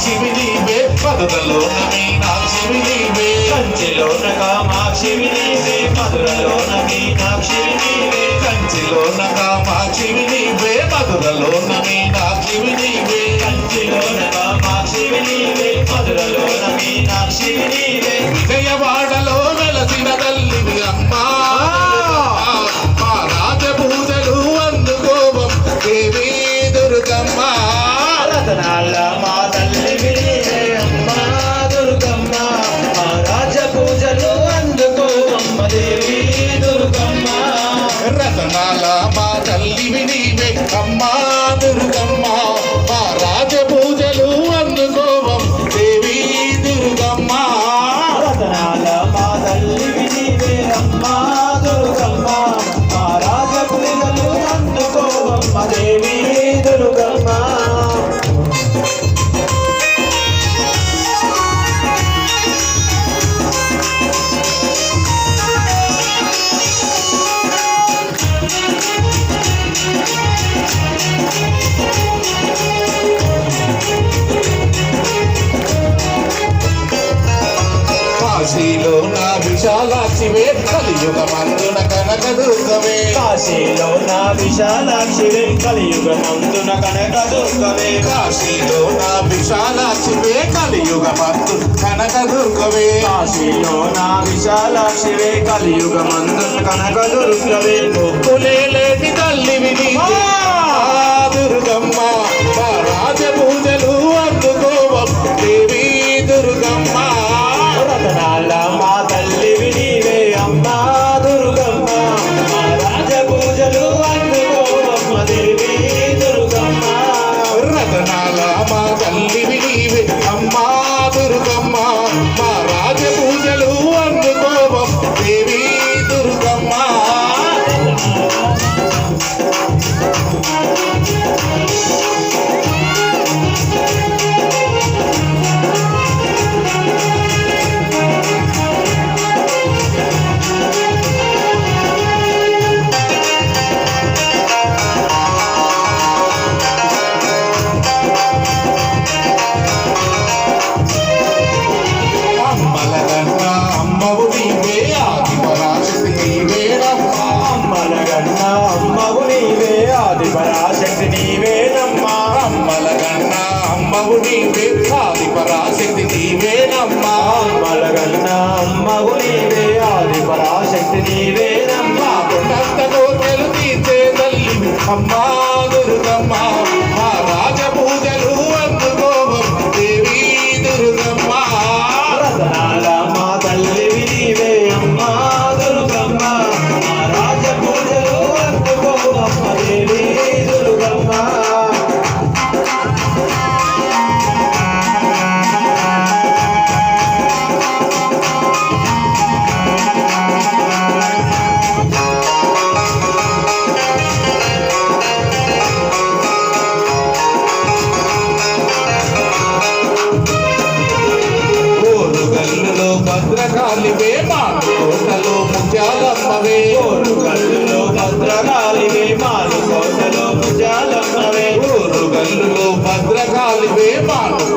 మధురలోన మీనాక్షివి నీవే కంచిలోన కామాక్షివి నీవే మధురలోన మీనాక్షివి నీవే మా కామాక్షివి నీవే నా మీనాక్షివి నీవే కంచిలోన కామాక్షివి నీవే మధురలోన మీనాక్షివి నీవే కాశీలో నా విశాలాక్షివే కలియుగ మందున కనక దుర్గవే కాశీలో నా విశాలాక్షివే కలియుగ నందున కనక దుర్గవే కాశీలో నా విశాలాక్షివే కలియుగ మందు కనక దుర్గవే కాశీలో నా విశాలాక్షివే కలియుగ మందున కనక దుర్గవే ముక్కులేలేటి తల్లివి నీవే. ఆ దుర్గమ్మ దుర్గమ్మ మా రాజ పరాశక్తి నీవేనమ్మా. అమ్మల కన్న అమ్మవు నీవే. ఆది పరాశక్తి నీవేనమ్మా. అమ్మల గన్న Natale